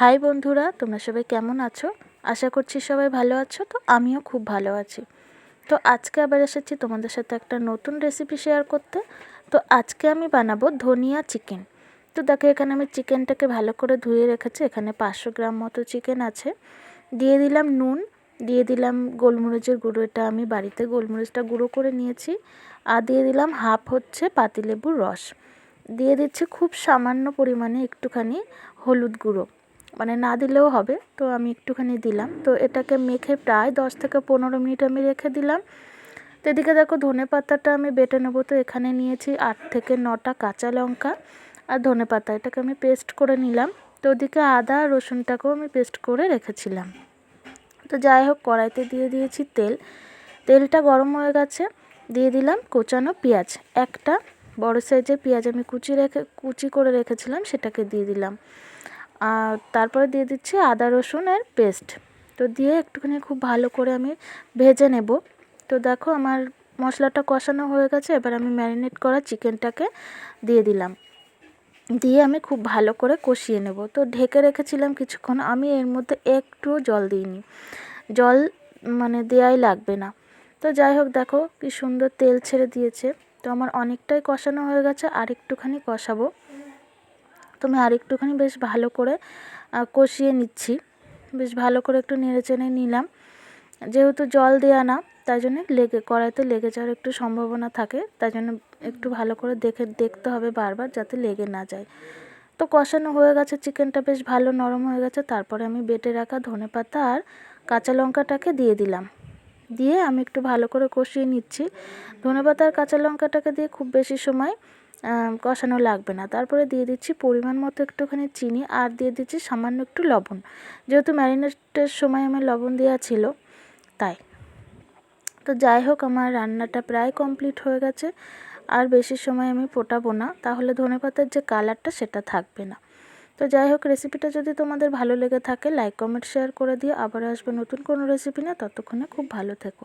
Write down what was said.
High বন্ধুরা, তোমরা সবাই কেমন আছো? আশা করছি সবাই ভালো আছো, তো আমিও খুব ভালো আছি। তো আজকে আবার এসেছি তোমাদের সাথে একটা নতুন রেসিপি শেয়ার করতে। তো আজকে আমি বানাবো ধনিয়া চিকেন তো দেখো, এখানে আমি চিকেনটাকে ভালো করে ধুয়ে রেখেছি। এখানে পাঁচশো গ্রাম মতো চিকেন আছে। দিয়ে দিলাম নুন, দিয়ে দিলাম গোলমরিচের গুঁড়ো। এটা আমি বাড়িতে গোলমরিচটা গুঁড়ো করে নিয়েছি। আর দিয়ে দিলাম হাফ হচ্ছে পাতিলেবুর রস। দিয়ে দিচ্ছি খুব সামান্য পরিমাণে একটুখানি হলুদ গুঁড়ো। মানে না দিলেও হবে, তো আমি একটুখানি দিলাম। তো এটাকে মেখে প্রায় দশ থেকে পনেরো মিনিট আমি রেখে দিলাম। তো এদিকে দেখো ধনে পাতাটা আমি বেটে নেব। তো এখানে নিয়েছি আট থেকে নটা কাঁচা লঙ্কা আর ধনে পাতা। এটাকে আমি পেস্ট করে নিলাম। তো ওদিকে আদা রসুনটাকেও আমি পেস্ট করে রেখেছিলাম। তো যাই হোক, কড়াইতে দিয়ে দিয়েছি তেল। তেলটা গরম হয়ে গেছে। দিয়ে দিলাম কোচানো পেঁয়াজ। একটা বড় সাইজের পেঁয়াজ আমি কুচি রেখে, কুচি করে রেখেছিলাম, সেটাকে দিয়ে দিলাম। তারপরে দিয়ে দিচ্ছি আদা, রসুন রসুনের পেস্ট। তো দিয়ে একটুখানি খুব ভালো করে আমি ভেজে নেব। তো দেখো আমার মশলাটা কষানো হয়ে গেছে, এবার আমি ম্যারিনেট করা চিকেনটাকে দিয়ে দিলাম। দিয়ে আমি খুব ভালো করে কষিয়ে নেব। তো ঢেকে রেখেছিলাম কিছুক্ষণ, আমি এর মধ্যে একটুও জল দিইনি। জল মানে দেয়াই লাগবে না। তো যাই হোক, দেখো কি সুন্দর তেল ছেড়ে দিয়েছে। তো আমার অনেকটাই কষানো হয়ে গেছে, আর একটুখানি কষাবো। আমি আর একটুখানি বেশ ভালো করে কষিয়ে নিচ্ছি। বেশ ভালো করে একটু নেড়ে চেড়ে নিলাম। যেহেতু জল দেওয়া না, তাই জন্য লেগে, কড়াইতে লেগে যাওয়ার একটু সম্ভাবনা থাকে। তাই জন্য একটু ভালো করে দেখে, দেখতে হবে বারবার যাতে লেগে না যায়। তো কষানো হয়ে গেছে, চিকেনটা বেশ ভালো নরম হয়ে গেছে। তারপরে আমি বেটে রাখা ধনে পাতা আর কাঁচা লঙ্কাটাকে দিয়ে দিলাম। দিয়ে আমি একটু ভালো করে কষিয়ে নিচ্ছি। ধনে পাতা আর কাঁচা লঙ্কাটাকে দিয়ে খুব বেশি সময় কষানো লাগবে না। তারপরে দিয়ে দিচ্ছি পরিমাণ মতো একটুখানি চিনি আর দিয়ে দিচ্ছি সামান্য একটু লবণ। যেহেতু ম্যারিনেটের সময় আমার লবণ দেওয়া ছিল, তাই। তো যাই হোক, আমার রান্নাটা প্রায় কমপ্লিট হয়ে গেছে। আর বেশি সময় আমি ফোটাবো না, তাহলে ধনে পাতার যে কালারটা সেটা থাকবে না। তো যাই হোক, রেসিপিটা যদি তোমাদের ভালো লেগে থাকে, লাইক, কমেন্ট, শেয়ার করে দিয়ে আবার আসবে নতুন কোনো রেসিপি না ততক্ষণে খুব ভালো থেকো।